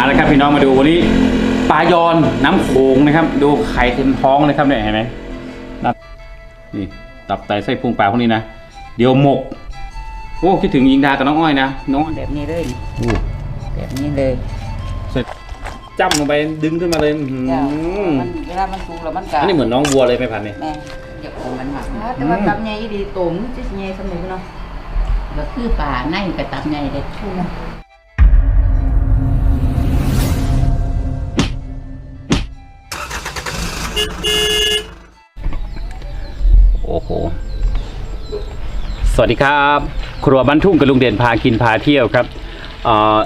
มาแล้วครับพี่น้องมาดูวันนี้ปลายอนน้ำโขงนะครับ ดูไข่เต็มท้องเลยครับเนี่ยเห็นไหมนับนี่ตับไตไส้พุงปลาพวกนี้นะเดี๋ยวหมกโอ้คิดถึงยิงดากับน้องอ้อยนะน้องอ้อยแบบนี้เลยโอ้แบบนี้เลยเสร็จจ้ำลงไปดึงขึ้นมาเลยอื้อหือเจ้ามันเวลามันสุกแล้วมันก็อันนี้เหมือนน้องวัวเลยไม่พันเนี่ยแม่เดี๋ยวของมันหมักนะแต่ว่าตับใหญ่ดีตุ่มจะใหญ่สมุนเนาะก็คือป่าในกับตับใหญ่เด็ดทุ่ง โอ้โห สวัสดีครับ ครัวบ้านทุ่งกับลุงเด่นพากินพาเที่ยวครับเอ่อ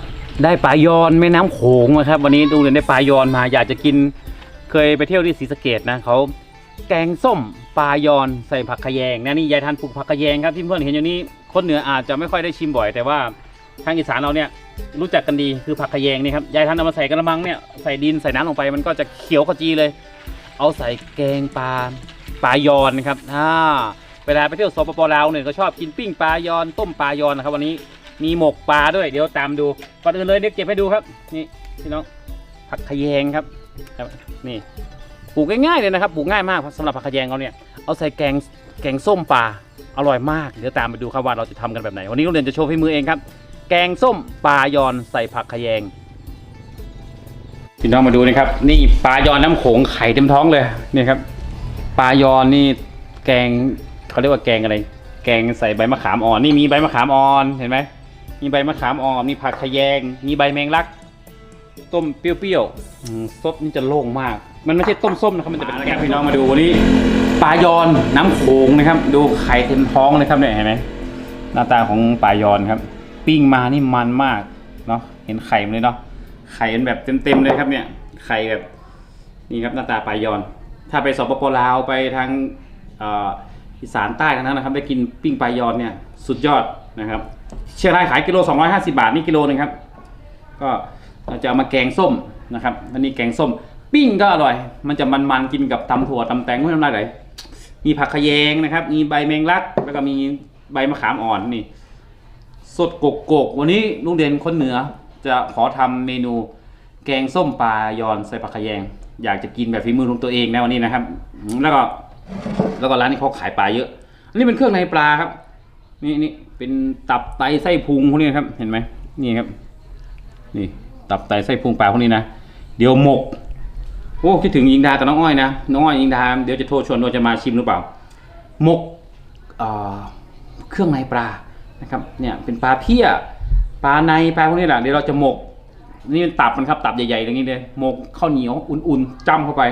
ได้ปลายอนแม่น้ำโขงนะครับ วันนี้ลุงเด่นได้ปลายอนมาอยากจะกิน เคยไปเที่ยวที่ศรีสะเกดนะเขาแกงส้มปลายอนใส่ผักขะแยงนะนี่ยายทันปลูกผักขะแยงครับที่เพื่อนเห็นอยู่นี้คนเหนืออาจจะไม่ค่อยได้ชิมบ่อย แต่ว่าทางอีสานเราเนี่ยรู้จักกันดีคือผักขะแยงนี่ครับยายทันเอามาใส่กระมังเนี่ยใส่ดินใส่น้ำลงไปมันก็จะเขียวขจีเลย เอาใส่แกงปลาปลายอนนะครับอ่าเวลาไปเที่ยวสปปลาวเนี่ยก็ชอบกินปิ้งปลายอนต้มปลายอนนะครับวันนี้มีหมกปลาด้วยเดี๋ยวตามดูก่อนอื่นเลยเดี๋ยวเก็บให้ดูครับ นี่พี่น้องผักขยงครับครับนี่ปลูกง่ายๆเลยนะครับปลูกง่ายมากสำหรับผักขยงเราเนี่ยเอาใส่แกงแกงส้มปลาอร่อยมาก เดี๋ยวตามไปดูครับว่าเราจะทำกันแบบไหน วันนี้โรงเรียนจะโชว์ฝีมือเองครับ แกงส้มปลายอนใส่ผักขยง พี่น้องมาดูนะครับ นี่ปลายอนน้ำโขงไข่เต็มท้องเลยนี่ครับปลายอนนี่แกงเขาเรียกว่าแกงอะไร แกงใส่ใบมะขามอ่อน นี่มีใบมะขามอ่อนเห็นไหมมีใบมะขามอ่อนมีผักขยง มีใบแมงลัก ต้มเปรี้ยวๆซดนี่จะโล่งมาก มันไม่ใช่ต้มส้มนะครับมันจะเป็นแกงพี่น้องมาดูวันนี้ปลายอนน้ำโขงนะครับ ดูไข่เต็มท้องเลยครับเนี่ยเห็นไหมหน้าตาของปลายอนครับ ปิ้งมานี่มันมากเนาะเห็นไข่มันเลยเนาะ ไข่เป็นแบบเต็มๆเลยครับเนี่ย ไข่แบบนี่ครับหน้าตาปลายอน ถ้าไปสปปลาวไปทางอีสานใต้ทั้งนั้นนะครับได้กินปิ้งปลายอนเนี่ยสุดยอดนะครับ เชียงรายขายกิโล 250 บาทนี่กิโลหนึงครับ ก็เราจะเอามาแกงส้มนะครับอันนี้แกงส้มปิ้งก็อร่อย มันจะมันๆกินกับตำถั่วตำแตงไม่ทำลายไหลมีผักขยงนะครับ มีใบแมงลัก แล้วก็มีใบมะขามอ่อนนี่ สดกกกกวันนี้ลุงเด่นคนเหนือ จะขอทำเมนูแกงส้มปลายอนใส่ผักขะแยง อยากจะกินแบบฝีมือของตัวเองนะวันนี้นะครับ แล้วก็แล้วก็ร้านนี้เขาขายปลาเยอะ อันนี้เป็นเครื่องในปลาครับ นี่นี่เป็นตับไตไส้พุงพวกนี้ครับ เห็นไหมนี่ครับ นี่ตับไตไส้พุงปลาพวกนี้นะเดี๋ยวหมกโอ้คิดถึงยิงดากับน้องอ้อยนะน้องอ้อยยิงดาเดี๋ยวจะโทรชวนว่าจะมาชิมหรือเปล่าหมกเเครื่องในปลานะครับ เนี่ยเป็นปลาเพี้ย ปลาในปลาพวกนี้แหละเดี๋ยวเราจะหมก นี่ตับมันครับตับใหญ่ๆอย่างนี้เลยหมกข้าวเหนียวอุ่นๆจ้ำเข้าไป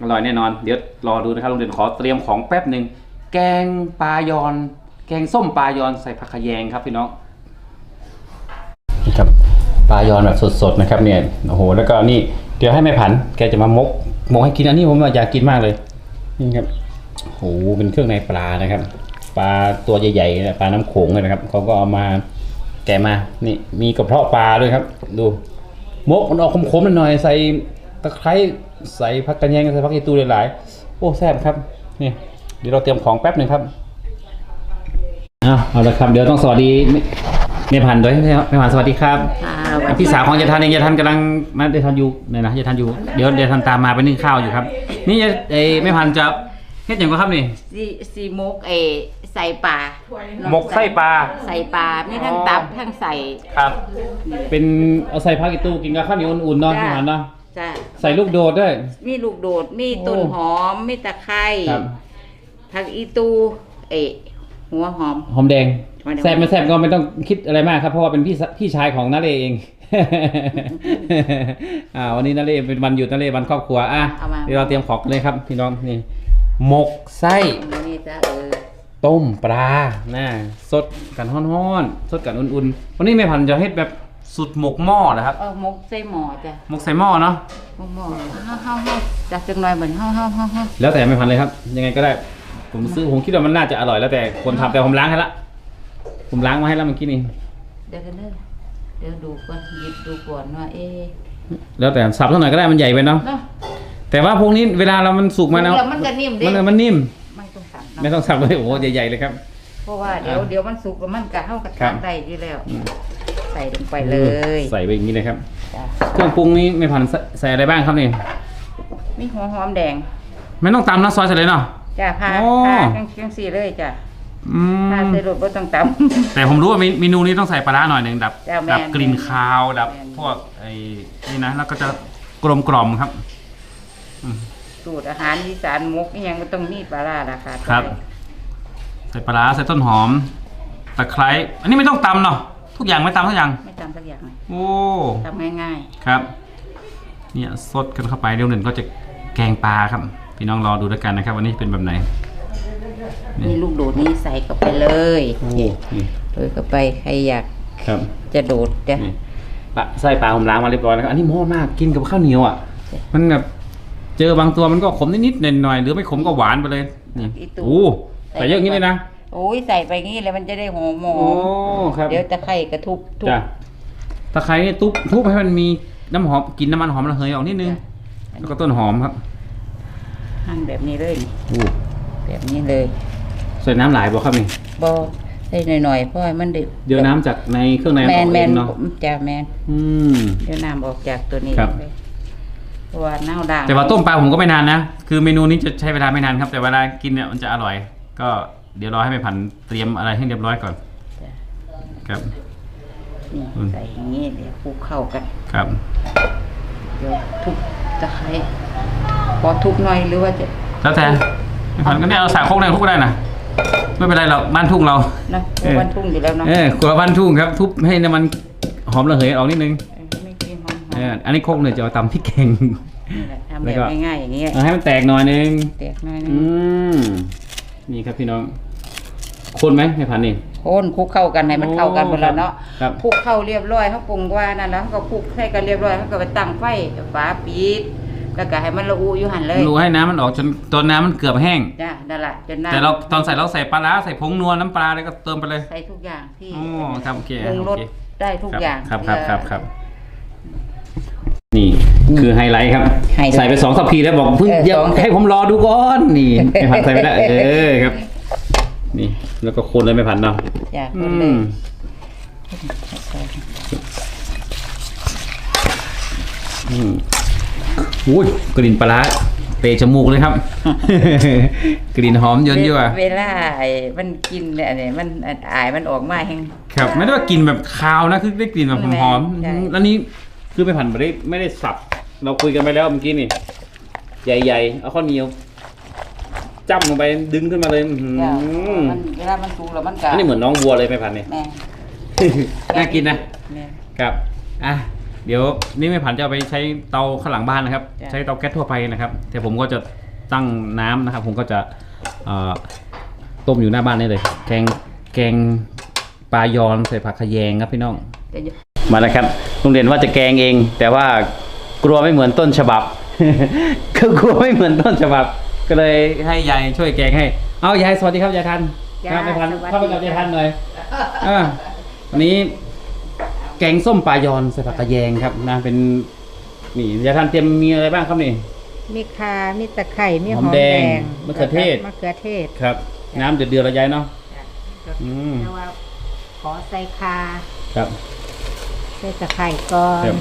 อร่อยแน่นอน เดี๋ยวรอดูนะครับลุงเด่นขอเตรียมของแป๊บหนึ่งแกงปลายอน แกงส้มปลายอนใส่ผักขยงครับพี่น้องนี่ครับปลายอนแบบสดๆนะครับเนี่ยโอ้โหแล้วก็นี่เดี๋ยวให้แม่ผันแกจะมามกมกให้กินอันนี้ผมอยากกินมากเลยนี่ครับโอ้โหเป็นเครื่องในปลานะครับ ปลาตัวใหญ่ๆปลาน้ำโขงเลยนะครับเขาก็เอามา แกะมา นี่มีกระเพาะปลาด้วยครับ ดูมกมันออกคมๆหน่อยๆใส่ตะไคร้ใส่ผักกระแยงใส่ผักอีตูหลายๆโอ้แซ่บครับนี่เดี๋ยวเราเตรียมของแป๊บหนึ่งครับอ้าวเอาละครับ เดี๋ยวต้องสวัสดีแม่พันธุ์ด้วยแม่พันธุ์สวัสดีครับค่ะพี่สาวของยายทันเองยายทันกำลังมาเดยวทันอยู่เนี่ยนะยายทันอยู่เดี๋ยวเดยวทันตามมาไปนึ่งข้าวอยู่ครับ นี่ยายไอ้แม่พันธุ์จะ เฮ็ดอย่างก็ครับนี่ สีสีมกเอใส่ปลาหมกไส้ปลา ใส่ปลาไม่ทั้งอ๋อตับทั้งใส่ครับ เป็นเอาใส่ผักอีตู้กินกับข้าวเหนียวอุ่นๆเนาะจ้ะพี่พันธุ์เนาะจ้ะใส่ลูกโดดด้วย มีลูกโดดมีต้นโอ้หอมมีตะไคร้ครับ ผักอีตูเอหัวหอม หอมแดงหอมแดง แซ่บไม่แซ่บก็ไม่ต้องคิดอะไรมากครับ เพราะว่าเป็นพี่สพี่ชายของนาเลเอง อ่า วันนี้นาเลเป็นวันหยุดนาเลวันครอบครัวอะเอามา เดี๋ยวเราเตรียมของกันเลยครับ พี่น้องนี่ หมกไส้นี่จ้ะเออต้มปลาน่าสดกันฮ้อนๆสดกันอุ่นๆ วันนี้แม่พันธุ์จะเฮ็ดแบบสุดหมกหม้อนะครับ เออมกใส่หม้อจ้ะหมกใส่หม้อเนาะมกหม้อเฮาเฮาเฮาจัดจังหน่อยเหมือนเฮาเฮาเฮาเฮาแล้วแต่แม่พันธุ์เลยครับ ยังไงก็ได้ ผมซื้อผมคิดว่ามันน่าจะอร่อยแล้วแต่คนทำแต่ผมล้างให้ละ ผมล้างมาให้แล้วเมื่อกี้นี่เดี๋ยวกันเด้อเดี๋ยวดูก่อนหยิบดูก่อนว่าเอ๊ะแล้วแต่สับสักหน่อยก็ได้มันใหญ่ไปเนาะ เนาะ แต่ว่าพวกนี้เวลาเรามันสุกมาแล้วแล้วมันก็นิ่มเด้มันมันนิ่มไม่ต้องสั่งไม่เนาะต้องสับเลยโอ้โหใหญ่ๆเลยครับ เพราะว่าเดี๋ยวเดี๋ยวมันสุกแล้วมันกะเฮากะครัทาบนได้อยู่แล้วอืมใส่ส่ลงไปเลยใส่ไปอย่างนี้เลยครับจ้ะเครื่องปรุงนี้ไม่ผันใส่ใส่อะไรบ้างครับนี่มีหัวหอมแดง ไม่ต้องตำนะซอยใส่เลยเนาะจ้ะพาโอ้พาจังจังสี่เลยจ้ะอืมพาใส่รถบ่ต้องตำแต่ผมรู้ว่าเมเมนูนี้ต้องใส่ปลาร้าหน่อยหนึ่งดับจ้ะแม่นดับกลิ่นคาวดับแม่นพวกไอ้นี่นะแล้วก็จะกลมกล่อมครับ สูตรอาหารอีสานมุกอิหยังก็ต้องมีปลาร้าล่ะค่ะครับ ใส่ปลาร้าใส่ต้นหอมตะไคร้อันนี้ไม่ต้องตำเนาะทุกอย่างไม่ตำทุกอย่างไม่ตำสักอย่างเลยโอ้ทำง่ายครับ เนี่ยสดกันเข้าไปเดี๋ยวหนึ่งก็จะแกงปลาครับ พี่น้องรอดูด้วยกันนะครับ วันนี้เป็นแบบไหน ๆ นี่ลูกโดดนี่ใส่เข้าไปเลยโอ้นี่โดยเข้าไปใครอยากครับจะโดดจ้ะนี่ปลาไส้ปลาผมล้างมาเรียบร้อยแล้วครับอันนี้หม้อมากกินกับข้าวเหนียวอะ มันแบบ เจอบางตัวมันก็ขมนิดๆหน่อยๆหรือไม่ขมก็หวานไปเลยนี่โอ้ใส่เยอะอย่างนี้เลยนะ โอ้ยใส่ไปงี้เลยมันจะได้หอมหอโอ้มครับ เดี๋ยวตะไคร่กระทุบทุบ จ้ะตะไคร้นี่ทุบทุบให้มันมีน้ำหอมกลินน้ำมันหอมระเหยออกนิดนึงแล้วก็ต้นหอมครับหั่นแบบนี้เลยนี่โอ้แบบนี้เลยใส่น้ำหลายบ่ครับนี่ บอใส่หน่อยๆเพราะให้มันได้เดี๋ยวน้ำจากในเครื่องในแมออนกแมเอนงเนาะจ้ะแมนอืม เดี๋ยวน้ำออกจากตัวนี้ครับ เลย เพราะว่าเน่าด่างแต่ว่าต้มปลาผมก็ไม่นานนะ คือเมนูนี้จะใช้เวลาไม่นานครับ แต่เวลากินเนี่ยมันจะอร่อย ก็เดี๋ยวรอให้ไม่ผันเตรียมอะไรให้เรียบร้อยก่อนจ้ะครับนี่อืมใส่อย่างนี้เดี๋ยวคลุกเข้ากัน ครับ เดี๋ยวทุบตะไคร้พอทุบหน่อยหรือว่าจะแล้วแต่ไม่ผันก็เนี่ยเอาสาโคกในคุกก็ได้นะไม่เป็นไรหรอกบ้านทุ่งเรานะเออวันทุ่งอยู่แล้วเนาะเออครัวบ้านทุ่งครับ ทุบให้น้ำมันหอมระเหยออกนิดนึงเออไม่กินหอมเอออันนี้โคกเนี่ยจะเอาตำพริกแกงๆนี่แหละ ทำแล้แบวบก็ง่ายๆอย่างเงี้ยเอาให้มันแตกหน่อยนึง แตกหน่อยนึงอืมนี่ครับพี่น้อง คนไหมไม่ผันนี่ โคนคลุกเข้ากันให้มันเข้ากันหมดแล้วเนาะครับ คลุกเข้าเรียบร้อยเขาปรุงว่านั่นแล้วเขาก็คลุกให้กันเรียบร้อยเขาก็ไปตั้งไฟฝาปิดแล้วก็ให้มันละอุอยู่หันเลยรู้ให้น้ำมันออกจนตอนน้ำมันเกือบแห้ง จ้ะนั่นแหละจนน้ำแต่เราตอนใส่เราใส่ปลาร้าใส่ผงนัวน้ำปลาอะไรก็เติมไปเลยใส่ทุกอย่างที่อ๋อครับโอเคปรุงรสโอเคได้ทุกอย่างครับครับครับครับนี่ คือไฮไลท์ครับ ไฮไลท์ใส่ไปสองสัปพีแล้วบอกเพิ่งเออเดี๋ยวสอง ให้ผมรอดูก่อนนี่ไม่ผันใส่ไปแล้วเออครับ นี่ แล้วก็คนเลยไม่ผันเนาะจ้ะคอืนเลยมอืมอุ้ยกลิ่นปลาร้าเตะจมูกเลยครับ กลิ่นหอมเยินยั่วเวลาไอ้มันกินเนี่ยเนี่ยมันอายมันออกมาแห้ง ครับ ไม่ได้ว่ากลิ่นแบบคาวนะคือได้กลิ่นแบบหอมใช่ๆแล้วนี้คือไม่ผันไม่ได้ไม่ได้สับ เราคุยกันไปแล้วเมื่อกี้นี่ ใหญ่ๆ เอาข้าวเหนียวจ้ำลงไปดึงขึ้นมาเลยอื้อหือจ้ะมันเวลามันสุกแล้วมันก็อันนี้เหมือนน้องวัวเลยไม่ผันเนี่ย แม่น่ากินนะ แม่ ครับ อะ เดี๋ยวนี่ไม่ผันจะเอาไปใช้เตาข้างหลังบ้านนะครับ จ้ะ ใช้เตาแก๊สทั่วไปนะครับ แต่ผมก็จะตั้งน้ำนะครับ ผมก็จะเอ่อต้มอยู่หน้าบ้านนี่เลย แกง แกงปลายอนใส่ผักขะแยงครับพี่น้อง แต่มาแล้วครับโรงเรียนว่าจะแกงเอง แต่ว่า กลัวไม่เหมือนต้นฉบับ คือกลัวไม่เหมือนต้นฉบับ ก็เลยให้ยายช่วยแกงให้ เอายายสวัสดีครับยายทันครับยายทันเข้าไปกับยายทันหน่อยอ่าวันนี้แกงส้มปลายอนใส่ผักกระแยงครับนะเป็นนี่ยายทันเตรียมมีอะไรบ้างครับนี่มีคามีตะไคร่มีหหออมมแดแดงงมะเขือเทศมะเขือเทศครับ น้ำเดือดๆแล้วยายเนาะอืมแต่ว่าขอใส่คาครับใส่ตะไคร่ก่อนครับ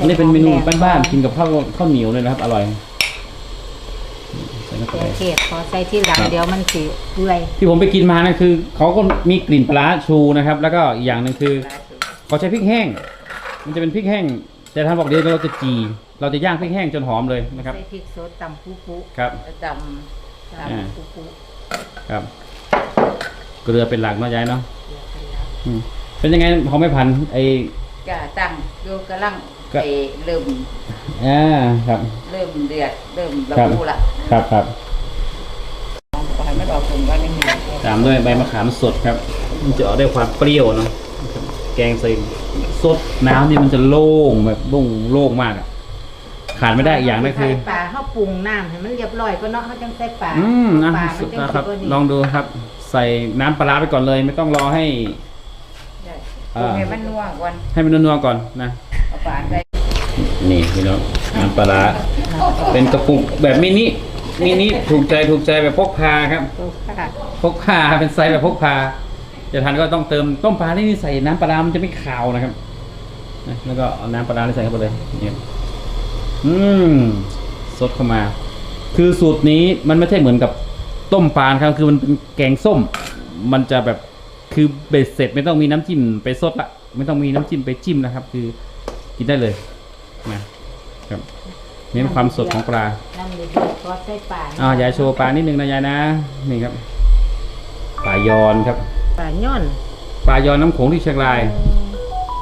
อันนี้เป็นเมนูบ้านๆกินกับข้าวข้าวเหนียวเลยนะครับ อร่อยใส่เข้าใส่ไป เทศขอใส่ที่หลังครับ เดี๋ยวมันสิเปื่อยที่ผมไปกินมานะคือเขาก็มีกลิ่นปลาร้าชูนะครับ แล้วก็อีกอย่างหนึ่งคือเขาใช้พริกแห้ง มันจะเป็นพริกแห้ง แต่ท่านบอกเดี๋ยวเราจะจี เราจะย่างพริกแห้งจนหอมเลยนะครับ ใส่พริกสดตำปุ๊ปุ๊ครับดตอ่าำปุ๊ปุ๊ครับ เกลือเป็นหลักเนาะยายเนาะอืมเป็นยังไงพอไม่พันไอำจ้ะตั้งอยู่กำลัง ก็เอเริ่มอ่าครับ เริ่มเดือดเริ่มระครับ บุละครับครับขอให้มันออกถึงว่านี่มีตามด้วยใบมะขามสดครับ มันจะออกได้ความเปรี้ยวเนาะครับแกงใส่สดน้ำนี่มันจะโล่งแบบโล่งโล่งมากอะขาดไม่ได้อีกอย่างก็คือใส่ปลาเฮาปรุงน้ำให้มันเรียบร้อยก็เนาะเฮาจังใส่ปลาอืมนะปลามัสุนดจังนะสิครับบ่นี่ลองดูครับ ใส่น้ำปลาร้าไปก่อนเลย ไม่ต้องรอให้ได้ อ่าให้มันนัวก่อนให้มันนัวๆก่อนนะ เอาปลาใส่นี่พี่น้องน้ำปลาร้าเป็นกระปุกแบบมินิมินิถูกใจถูกใจแบบพกพาครับปุ๊ค่ะพกพาเป็นไซส์แบบพกพาจะทานก็ต้องเติมต้มปลาที่นี่ใส่น้ำปลาร้ามันจะไม่ขาวนะครับนะแล้วก็เอาน้ำปลาร้าที่ใส่เข้าไปเลยเนี่ยอืมสดเข้ามา คือสูตรนี้มันไม่ใช่เหมือนกับต้มปลาครับ คือมันเป็นแกงส้ม มันจะแบบ คือเบ็ดเสร็จไม่ต้องมีน้ำจิ้มไปซดละไม่ต้องมีน้ำจิ้มไปจิ้มนะครับ คือกินได้เลยนะครับเน้นความสดของปลาน้ำเลยก็ใส่ป่าอ่ายายโชว์ปลานิดนึงนะยายนะนี่ครับปลายอนครับป่าย่อนปลายอนน้ำโขงที่เชียงราย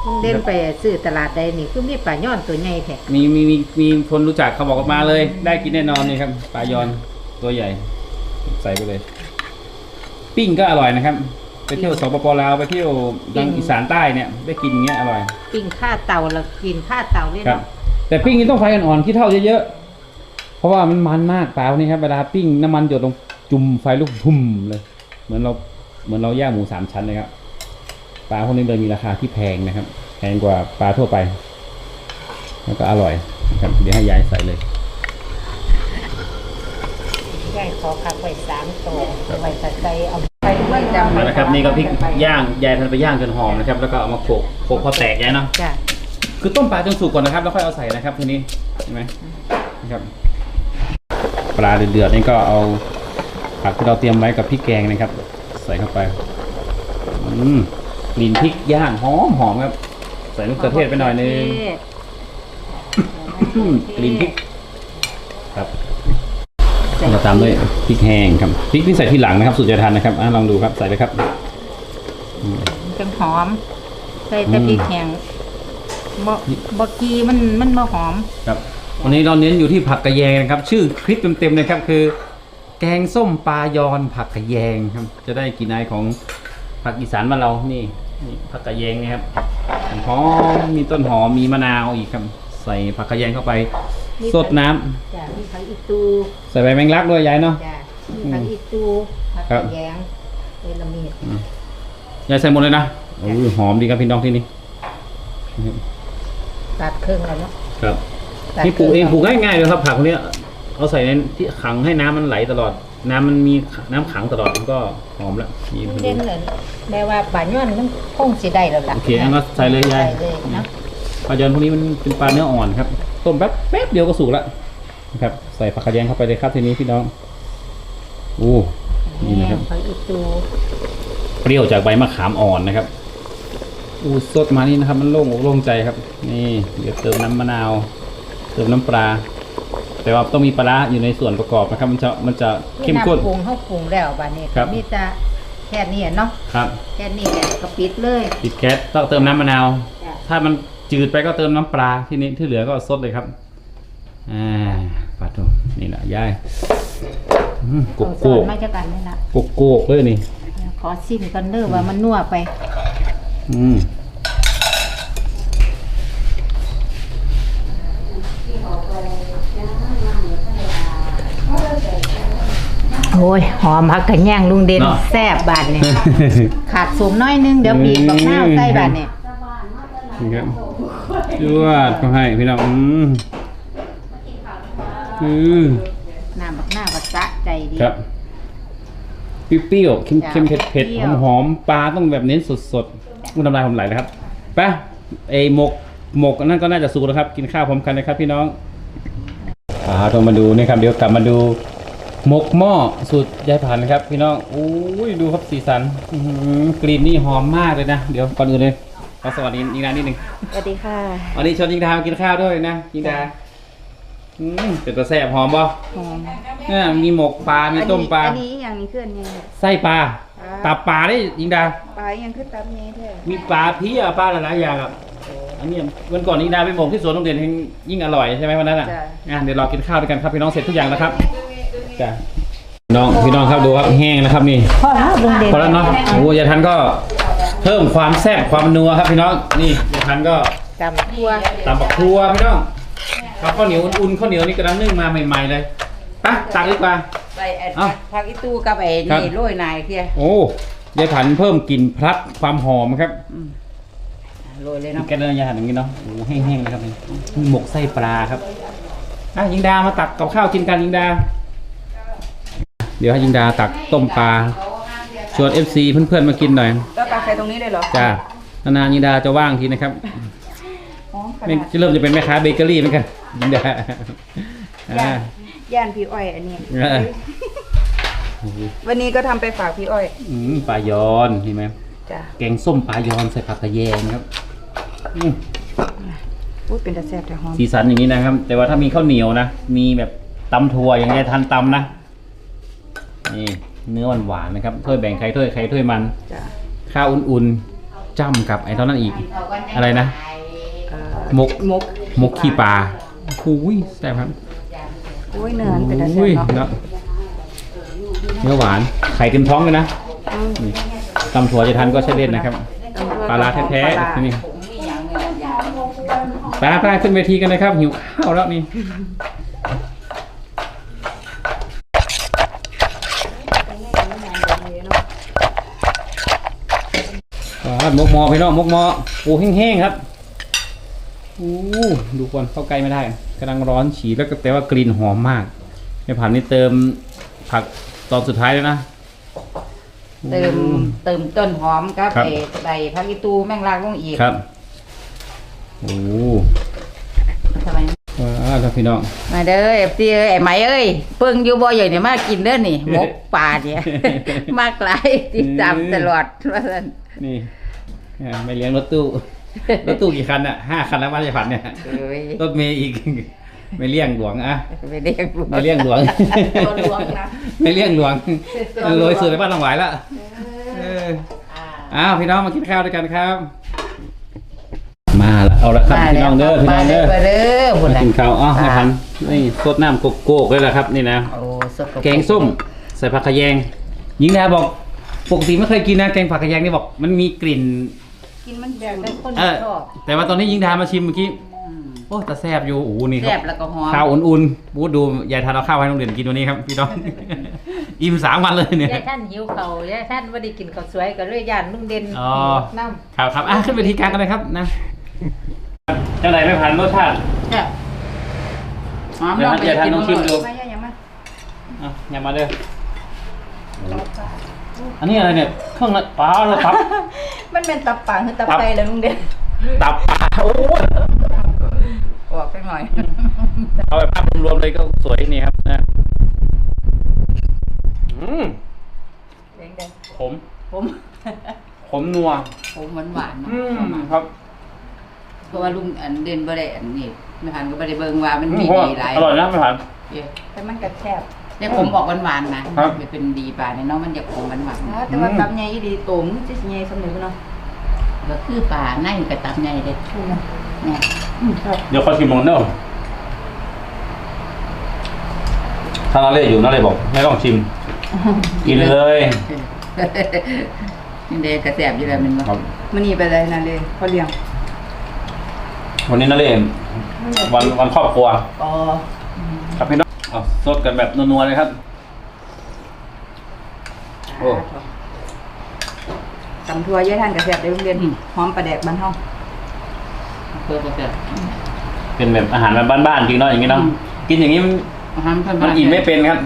มึงเดินไปซื้อตลาดใดนี่คือมีป่าย่อนตัวใหญ่แท้มีมีมีมีคนรู้จักเขาบอกว่ามาเลย ได้กินแน่นอนนี่ครับปลายอนตัวใหญ่ ใส่ไปเลย ปิ้งก็อร่อยนะครับ ไปเที่ยวสปปลาวไปเที่ยวทางอีสานใต้เนี่ยได้กินอย่างเงี้ยอร่อย ปิ้งข้าเตาแล้วกินข้าเตาเลยครับเนาะแต่ปิ้งนี่ต้องไฟอ่อนๆขี้เท่าเยอะๆเพราะว่ามันมันมากปลาพวกนี้ครับเวลาปิ้งน้ำมันหยดลงจุ่มไฟลุกพุ่มเลย เหมือนเราเหมือนเราย่างหมูสามชั้นเลยครับปลาพวกนี้เลยมีราคาที่แพงนะครับ แพงกว่าปลาทั่วไป แล้วก็อร่อยนะครับเดี๋ยวให้ยายใส่เลยใช่ขอคักไว้สามตัวไว้ใส่ใจเอาไป ด้วยจำมาแล้วครับนี่ก็พริกย่างยายทำไปย่างจนหอมนะครับแล้วก็เอามาโขลกโขลกพอแตกยายเนาะจ้ะคือต้มปลาจนสุกก่อนนะครับ แล้วค่อยเอาใส่นะครับทีนี้เห็นไหมนะครับ ปลาเดือดๆนี่ก็เอาผักที่เราเตรียมไว้กับพริกแกงนะครับ ใส่เข้าไปอืมกลิ่นพริกย่างหอมหอมครับ ใส่มะเขือเทศไปหน่อยนึงอืมกลิ่นพริกครับ เราตามด้วยพริกแห้งครับพริกที่ใส่ทีหลังนะครับสูตรจะทานนะครับอะลองดูครับใส่เลยครับจังหอม ใส่แต่พริกแห้งบ่บ่กีมันมันบ่หอมครับ วันนี้เราเน้นอยู่ที่ผักกระแยงนะครับ ชื่อคลิปเต็มๆนะครับคือ แกงส้มปลายอนผักกระแยงครับ จะได้กลินไอายของผักอีสานมานเรานี่นี่ผักกระแยงเนะครับหอมมีต้นหอมมีมะนาวอีกครับ ใส่ผักกระแยงเข้าไปสดน้ำจ้ะมีผักอีตูใส่ใบแมงลักด้วยยายเนาะ จ้ะมีผักอีตูผักครับกระแยงเป็นละเมีดยายใส่หมดเลยนะโอ้ยหอมดีครับพี่น้องที่นี่ตัดครึ่งแล้วเนาะครับตัดนี่ปลูกเองคปลูรึ่กง่ายๆเลยครับผักพวกเนี้ยเอาใส่ในที่ขังให้น้ำมันไหลตลอด น้ำมันมีน้ำขังตลอดมันก็หอมแล้วนี่เด่นเลยแม้ว่าป่าย้อนมันคงสิได้แล้วล่ะโอเคงั้นก็ใส่เลยยาย ใส่เลยเนาะ ปลาจอนพวกนี้มันเป็นปลาเนื้ออ่อนครับ ต้มแป๊บแป๊บเดียวก็สุกแล้วนะครับ ใส่ผักกระเทียมเข้าไปเลยครับทีนี้พี่น้องโอ้นี่นะครับผักอีตูเปรี้ยวจากใบมะขามอ่อนนะครับอู้สดมานี่นะครับ มันโล่งอกโล่งใจครับ นี่เดี๋ยวเติมน้ำมะนาว เติมน้ำปลาแต่ว่าต้องมีปลาร้าอยู่ในส่วนประกอบนะครับ มันจะมันจะเข้มข้นน้ำปรุงเฮาปรุงแล้วบัดนี้ครับมีแต่แค่นี้เนาะครับ แค่นี้แหละก็ปิดเลย ปิดแก๊สต้องเติมน้ำมะนาวจ้ะถ้ามัน จืดไปก็เติมน้ำปลาที่นี้ที่เหลือก็ซดเลยครับอ่าปลาทูนี่แหละย่ายอืมโกเอาโก้สอนมาจากกันนี่ล่ะโกโก้เลยนี่ขอซิมกันเด้อว่ามันนัวไป อืมโอ้ยหอมผักกระแยงลุงเด่นแซ่บบาดนี่ขาดสมน้อยนึง เดี๋ยวบีบบักนาวใส่บาดนี่ นี่ครับจวดก็ให้พี่น้องอืมอืมน้ำบักนาวก็สะใจดีครับเปรี้ยวๆเค็มจ้ะเค็มเผ็ดเผ็ดเปรี้หยอวมหอมๆปลาต้องแบบเน้นสดสดๆอุ้ยน้ำลายผมไหลนะครับไปไอหมกหมกนั่นก็น่าจะสุกแล้วครับ กินข้าวพร้อมกันนะครับ พี่น้องอ่าต้องมาดูนี่ครับเดี๋ยวกลับมาดูหมกหม้อสูตรยายผ่านนะครับ พี่น้องอุ้ยดูครับสีสันอื้อหือกลิ่นนี่หอมมากเลยนะ เดี๋ยวก่อนอื่นเลย ขอสวัสดียิงดานิดนึงสวัสดีค่ะ วันนี้ชวนยิงดามากินข้าวด้วยนะยิงดาอืมเป็นตัวแซ่บหอมบ่หอมเนี่ยมีหมกปลา มีต้มปลา อันนี้อย่างนี้คืออันนี้ไส้ปลาอ่าตับปลาได้ยิงดา ปลายังคือตับนี้แท้มีปลาเพี้ยปลาหลายๆอย่างครับอันนี้วันก่อนยิงดาไปหมกที่สวนโรงเรียนยิ่งอร่อยใช่ไหมวันนั้นอะอะเดี๋ยวรอกินข้าวด้วยกันครับพี่น้องเสร็จทุกอย่างแล้วครับจ้ะน้องพี่น้องครับดูครับแห้งนะครับนี่พอแล้วลุงเด่นพอแล้วเนาะโอ้ยายทันก็ เพิ่มความแซ่บความนัวครับพี่น้องนี่ยายทันก็ตำทั่วตำบักครัวพี่น้องครับข้าวเหนียวอุ่นๆข้าวเหนียวนี่กำลังนึ่งมาใหม่ๆเลยไปตักดีกว่าใส่ไอ้เอ้าผักอีตูกับไอ้ครับ นี่โรยนายเพียโอ้ยายผันเพิ่มกลิ่นพลัดความหอมครับโรยเลยเนาะแกเดินยายหันอย่างนี้เนาะโอ้แห้งๆเลยครับนี่หมกไส้ปลาครับอะยิงดามาตักกับข้าวกินกันยิงดา เดี๋ยวให้ยิงดาตักต้มปลาโชช วน FC เพื่อนๆมากินหน่อยแล้วตักใส่ตรงนี้เลยเหรอจ้านานๆยินดาจะว่างทีนะครับอ๋อขไม่นาดจะเริ่มจะเป็นแม่ค้าเบเกอรี่เหมือนกันยินดาอ่า ย่านพี่อ้อยอันนี้ เออ วันนี้ก็ทำไปฝากพี่อ้อยอืมปลายอนเห็นไหมจ้ะแกงส้มปลายอนใส่ผักกระแยงครับอืมอุ้ยเป็นตะแซ่บแต่หอมสีสันอย่างนี้นะครับ แต่ว่าถ้ามีข้าวเหนียวนะ มีแบบตำถั่วอย่างเงี้ยทันตำนะนี่ เนื้อหวานๆนะครับถ้วยแบ่งใครถ้วยใครถ้วยมัน จ้ะข้าวอุ่นๆจ้ำกับไอ้เท่านั้นอีก อะไรนะ เอ่อมก มกมกขี้ปลาคุยแซ่บครับอุ้ยเนื้อมันเป็นตะแซ่อุ้ยบเนาะเนาะเนื้อหวาน ไข่เต็มท้องเลยนะอืมนี่ตำถั่วจะทันก็ใช่เล่นนะครับ ปลาร้าแท้ปลาร้าๆที่นี่ไปไปขึ้นเวทีกันนะครับ หิวข้าวแล้วนี่ อ่ามกหมอพี่น้องมกหมอปูแห้งๆครับอู้ดูก่อนเข้าใกล้ไม่ได้กำลังร้อนฉี่แล้วก็แต่ว่ากลิ่นหอมมากในผันนี่เติมผักตอนสุดท้ายแล้วนะ เติมเติมต้นหอมกับครับ ไอ้ใบผักอีตูแมงลากลงอีกครับโอ้ทำไมว้าวครับพี่น้อง มาเด้อเอฟซีเอ้ยไอ้ไหมเอ้ยเพิ่งอยู่บ่อย่างนี้มากินเด้อนี่ หมกป่าเนี่ย มากหลายติดตามตลอดว่าซั่นนี่ อ่าไม่เลี้ยงรถตู้ รถตู้กี่คันอะห้าคันแล้วมาจะผันเนี่ยเอ้ยรถเมย์อีก ไม่เลี้ยงหลวงอะไปเรียกลูกไม่เลี้ยงหลวง ตัวหลวงนะ ไม่เลี้ยงหลวงโรยสุดในบ้านหลังหวายแล้วเอออ้าวพี่น้องมากินข้าวด้วยกันครับ มาแล้วเอาละครับพี่น้องเด้อพี่น้องเด้อมาเด้อพุ่นมาน่ะกินข้าวอ๋อให้พันนี่สดน้ำโกโก้เลยแหละครับ นี่นะ โอ้สดบแกงส้มใส่ผักขะแยงหญิงดาบอกปกติไม่เคยกินนะแกงผักขะแยงนี่บอก มันมีกลิ่น กินมันแบบเป็นคนเออชอบแต่ว่าตอนนี้หญิงดามาชิมเมื่อกี้อืมโอ้แต่แซ่บอยู่โอ้โหนี่คแซ่รับบแล้วก็หอมข้าวอุ่นๆบูดดูยายทานเอาข้าวให้โรงเรียนกินวันนี้ครับพี่น้อง อิ่มสามวันเลยเนี่ย ยายท่านหิวเขาวยายท่านว่าได้กินข้าวสวยก็เลยย่านลุงเด่นอ๋อ น้ครับครับอะขึ้นเวทีกลางกันเลยครับนะจังไหนไม่ผ่านรสชาติแซ่บหอมเดี๋ลยวองนะไปเดี๋ยวทานกินน้องชิมดู ไม่ใช่ยังไม่อะอย่ามาเด้อ อันนี้อะไรเนี่ยเครื่องละปลาเราตับ มันเป็นตับป่าคือตับตับไตแล้วลุงเด่นตับปลาโอ้ยออกไปหน่อย เอาแบบภาพรวมๆเลยก็สวยนี่ครับนะอืมเองเด่นขมผมขมนัว ผมหวานหวานๆเนาะอืมประมาณครับเพราะว่าลุงอันเด่นบ่ได้อันนี้ไม่ทันก็บ่ได้เบิ่งว่ามันอืมีเพราะว่าดีหลายอร่อยนะไม่ผ่านเย้แต่มันกระแซ่บ แต่ผมออกหวานๆนะครับมันเป็นดีป่าเนี่ยเนาะมันจะขมหวานอ๋อแต่ว่าตับใหญ่อีดีตุ่มจะใหญ่สำนึกเนาะๆก็คือป่าในกระตับใหญ่เด็ดเนี่ยอืมครับเดี๋ยวขอชิมมองเนอะถ้านาเล่อยู่นาเล่บอก ไม่ต้องชิม กินเลยนี่เด็กระแสบอยู่แล้วแมันบ่ครับมันนี่ไปเลยนะเลยพอเลี้ยงวันนี้นาเล่วันวันครอบครัวอ๋อครับพี่น้อง เอาสดกันแบบนัวๆเลยครับ โอ้ ตำทัวเยอะท่านกระแซ่บได้ลุงเด่นหอมปลาแดกบ้านเฮาเพื่อกระแสบเป็นแบบอาหารแบบบ้านๆจริงเนาะอย่างนี้เนาะอืม กินอย่างนี้มันอาหารเพิ่นมันอิ่มไม่เป็นครับ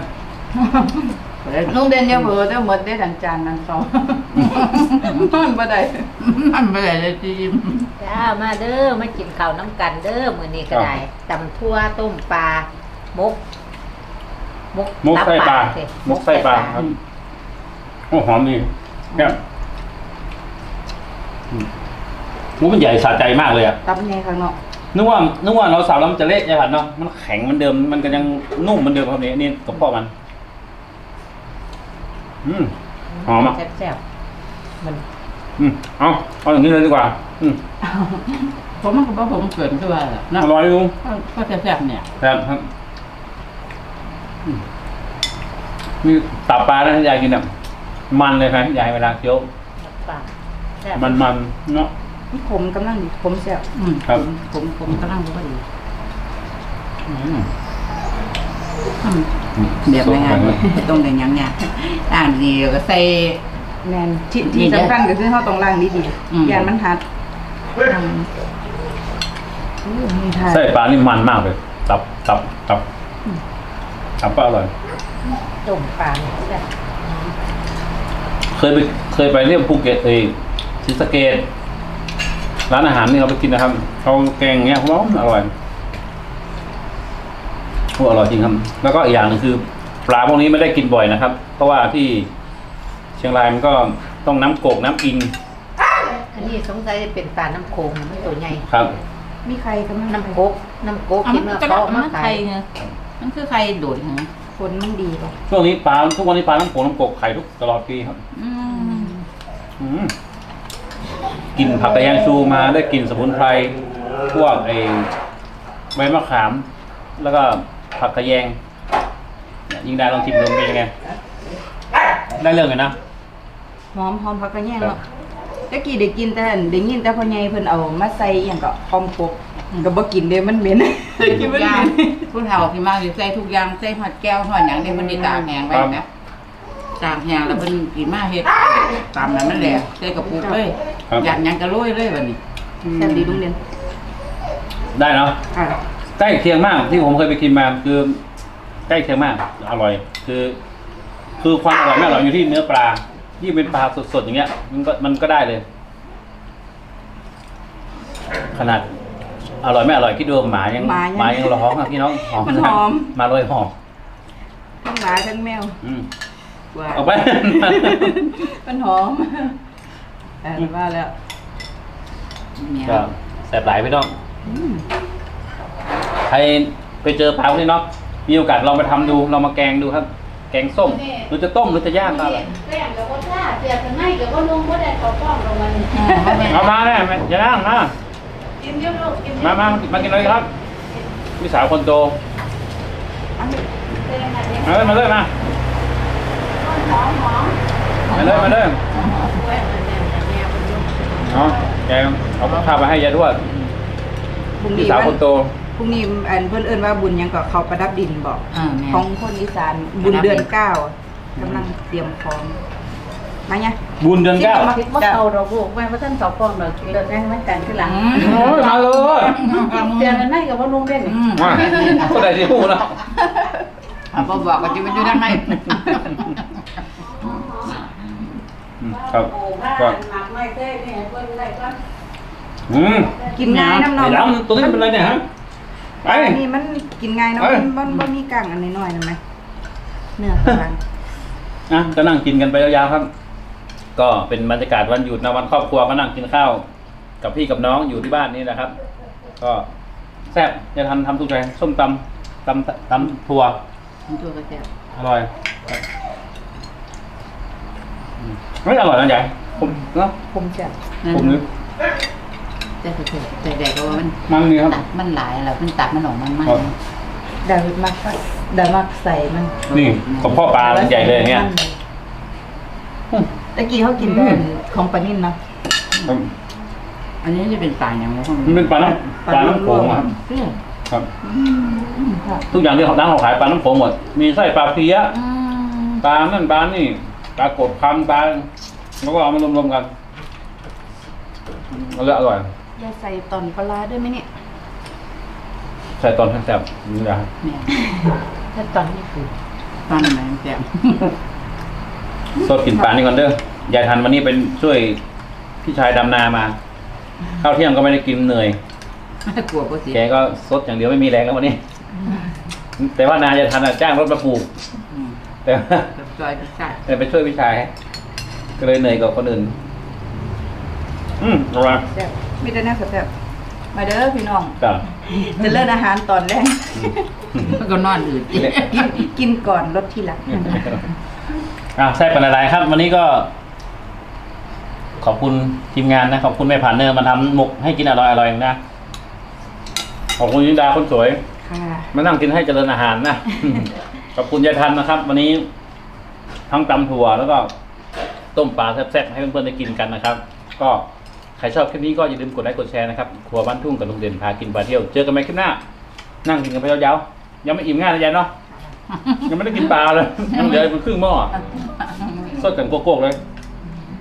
ลุงเด่นอย่าเผลอเด้อหมดได้ดังจานนั้นสองมันบ่ได้มันบ่ได้เลยจิ้มำจ้ามาเด้อมากินข้าวน้ำกันเด้อมื้อนี้ก็ได้ตำทั่วต้มปลามก มกมุกไส้ปลาสิมุกไส้ปลาครับ โอ้หอมดีเนี่ยอืมมุกมันใหญ่สะใจมากเลยอะตับใหญ่ข้างนอกนึกว่านึกว่าเราสับแล้วมันจะเละใช่ผัดเนาะมันแข็งเหมันเดิมมันก็ยังนุ่มเหมันเดิมครับนี่นี่กับพ่อมัน อืม หอมอะแซ่บๆมันอืมเอาเอาอย่างนี้เลยดีกว่า อืมผมมันก็บ่ผมเกินคือว่าล่ะอเนาะร่อยอยู่ก็แซ่บๆเนี่ย ครับครับอื มมีตับปลานะยายกินแบบมันเลยครับยายเวลาเคี้ยวปลาแซ่บมันมันเนาะมันขมกำลังดีขมแซ่บอืมครับผมผมกำลังบ่ดีอืม อืมเดี๋ยวไม่งานต้องได้ยังเนี่ยอ่านดีก็ใส่ แม่นที่นี่ที่เด้อสำคัญก็คือเฮาต้องล้างดีอืมๆยานมันหัดอืมอู้มีทายไส้ปลานี่มันมากเลย ตับตับตับ ตับก็อร่อยต้มปลาแซ่บเคยไปเคยไปเรียบภูเก็ตเอยศรีสะเกดร้านอาหารนี่เราไปกินนะครับเขาแกงเงี้ยเขาบอกว่าอร่อยโอ้อร่อยจริงครับ แล้วก็อีกอย่างหนึงคือ ปลาพวกนี้ไม่ได้กินบ่อยนะครับ เพราะว่าที่เชียงรายมันก็ต้องน้ำโกกน้ำอิงอันนี้สงสัยเป็นปลาน้ำโขงมันตัวใหญ่ ครับ มีใครกำลังน้ำโกกน้ำโกกเอาที่มันเมื่อจะเขามัมานใคขารยไง มันคือใครโดดเหรอคนมันดีป่ะช่วงนี้ปลาทุกวันนี้ปลาน้ำโขงน้ำโกกไข่ทุกตลอดปีครับอืมอืมกลินผักกระแยงชูมาได้กลิ่นสมุนไพรพวกไอ้ใบมะขาม แล้วก็ผักกระแยงเนี่ยยิ่งได้ลองชิมดูเป็นยังไงได้เรื่องเลยนะ หอมหอมผักกระแยงเนาะตะกี้ได้กินแต่อันได้ยินแต่พ่อใหญ่เพิ่นเอามาใส่อหย่างก็หอมกบ ก็บ่กินเด้มันเหม็นทุกอย่างผู้เฒ่าที่มากสิใส่ทุกอย่างใส่หอดแก้วหอดหยังนี่มันได้ตากแห้งไว้นะตากแห้งแล้วเพิ่นกินมาเฮ็ดตามนั้นนั่นแหละใส่กระปุกเลยครับ อยากหยังก็โรยเลยบัดนี้แซ่บดีลุงเรียนได้เนาะค่ะใกล้เคียงมากที่ผมเคยไปกินมาคือ ใกล้เคียงมากอร่อย คือ คือความอร่อยไม่อร่อยอยู่ที่เนื้อปลาที่เป็นปลาสดๆอย่างเงี้ย มันก็มันก็ได้เลย ขนาด อร่อยไม่อร่อยคิดดูหมายังหมายังหมายังร้องอะพี่น้องหอมมันหอมมาเลยหอมทั้งหมาทั้งแมวอืมว่าเอาไป มันหอมเออว่าแล้วเนี่ยก็แสบหลายพี่น้อง อืมใครไปเจอปลาพวกนี้เนาะ มีโอกาสลองไปทำดูลองมาแกงดูครับ แกงส้มหรือจะต้มหรือจะย่างก็อร่อยแป้งกับว่าท่าเสียบข้างในกับว่าลงบ่ได้เขาป้องลงมานี่เอามาเนี่ยอย่านั่งนะ กินเยอะลูกกินมามามากินเลยครับพี่สาวคนโตแป้งอันนี้มาเลยมาเลยมาหอมหอมมาเลยมาเลยแป้งอันนี้อันนี้มันอยู่เนาะแกเอาข้าวมาให้ยายทวดพรุ่งพี่นี้สาววัคนนโต พรุ่งนี้อันเพิ่นเอิ้นว่าบุญหยังก็เขาประดับดินบอก อ่าแม่ ของคนอีสานบุญเดือนเก้ากำลังเตรียมพร้อม มาเนี่ยบุญเดือนเก้าคิดว่าเขาเราลูกแม่ว่าท่านเขาป้องเราเดินแรงเหมือนกันที่หลังโอ้ยมาเลยเสียบข้างในกับว่าลงได้นี่อืมมาก็ได้ที่พูดแล้วอะบ่บอกก็จะไปอยู่ทางไหนอืมครับโอ้บ้าก็นหมักไม่ได้เนี่ยเพิ่นได้ก็อืมกินง่ายน้ำนไอ้มดำตัวนี้เป็นอะไรเนี่ยฮะไปอันนี้มันกินง่ายเนาะเอ้ยมันมันบ่มีกลางอันน้อยๆนะไหมเนื้อข้างหลังอะก็นั่งกินกันไปยาวๆครับ ก็เป็นบรรยากาศวันหยุดนะวันครอบครัวก็นั่งกินข้าว กับพี่กับน้องอยู่ที่บ้านนี่นะครับ ก็แซ่บจะทำทำทุกใจส้มตำตำตำถั่วมันตัวกระแซ่บอร่อยครับอืมไม่อร่อยนะใหญ่ผมเนาะผมจะผมนึกแต่เผ็ดแต่แดกก็ว่ามันมันนี่ครับ ตัดมันหลายแล้วมันตัดมันออกมันมันครับ ดาวิดมักดามักใส่มันนี่กับพ่อปลาใหญ่เลยเนี่ย อืม ตะกี้เขากินแต่ของปลานิ่นเนาะครับอันนี้จะเป็นปลาอย่างไรมันเป็นปลาน้ำปลาน้ำโขงอะครับเปรี้ยวครับค่ะทุกอย่างที่เขาตั้งเขาขายปลาน้ำโขงหมด มีไส้ปลาเพี้ยอืมปลานั่นปลานี่ปลากดพันปลาแล้วก็เอามารวมๆกันอร่อยอร่อยจะใส่ตอนปลาร้าด้วยไหมเนี่ยใส่ตอนแซ่บๆนี่นะครับเนี่ยถ้าตอนนี้คือตอนไหนแซ่บ สดกินปลานี่ก่อนเด้อยายทันวันนี้เป็นช่วยพี่ชายดำนามาข้าวเที่ยงก็ไม่ได้กินเหนื่อยกลัวก็เสียแกก็สดอย่างเดียวไม่มีแรงแล้ววันนี้ แต่ว่านายายทันอะจ้างรถมาปลูกอืมแต่ว่ากับซอยพิซซ่าแต่ไปช่วยพี่ชายก็เลยเหนื่อยกว่าคนอื่น อืมอร่อยแซ่บมีแต่แน่าแซ่บๆมาเด้อพี่น้องจ้ะจะเลิกอาหารตอนแรกแล้วก็นอนอื่นอีกกินกินก่อนลดทีหลัง อะแซ่บเป็นอะไรครับ วันนี้ก็ ขอบคุณทีมงานนะ ขอบคุณแม่ผ่านเนอร์มาทำหมกให้กินอร่อยอร่อยๆนะ ขอบคุณยินดาคนสวย ค่ะ มานั่งกินให้เจริญอาหารนะ ขอบคุณยายทันนะครับ วันนี้ทั้งตำถั่วแล้วก็ต้มปลาแซ่บๆให้เพื่อนๆได้กินกันนะครับ ก็ใครชอบคลิปนี้ก็อย่าลืมกดไลค์กดแชร์นะครับครัวบ้านทุ่งกับลุงเด่นพากินพาเที่ยว เจอกันไหมคลิปหน้า นั่งกินกันไปยาวๆยังไม่อิ่มง่ายนะยายเนาะ ยังไม่ได้กินปลาเลยยังเหลือมันครึ่งหม้อสดกันโกโก้เลย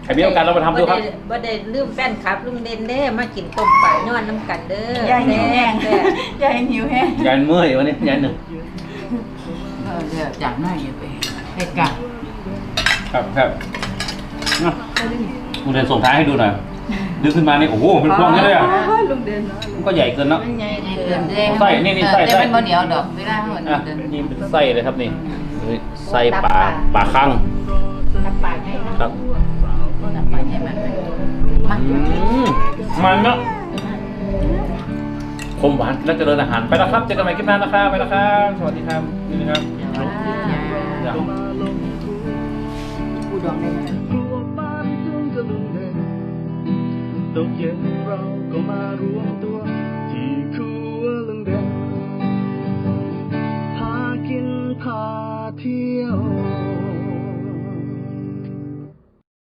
ใครมีโอกาสเรามาทำดูครับบ่ได้ลืมแฟนครับลุงเด่นเด้มากินต้มปลาย้อนน้ำกันเด้อยายหิวแห้งซ่บยายหิวแห้งยายเมื่อยวันนี้ยายหนึ่งเออเดี๋ยวจากหน้าอยู่ไปให้กะครับครับนะลุงเด่นส่งท้ายให้ดูหน่อย ดึงขึ้นมานี่โอ้โหเป็นพวงนี้เลยอะลุงเด่นมันก็ใหญ่เกินเนาะใหญ่เกินเลยไส้นี่นี่ไส้แต่ไส้มันบ่เหนียวดอกเวลาเฮาอะเดินนี่เป็นไส้เลยครับนี่นี่ไส้ปลาปลาคังน้ำปลาไงครับน้ำปลาใหญ่มากเลยมาอืมมันเนาะคมหวานและเจริญอาหารไปแล้วครับเจอกันใหม่คลิปหน้านะครับไปแล้วครับสวัสดีครับนี่นะครับเดี๋ยวผู้ดองได้ไหม ตกเย็นเราก็มารวมตัวที่ครัวลุงเด่นพากินพาเที่ยว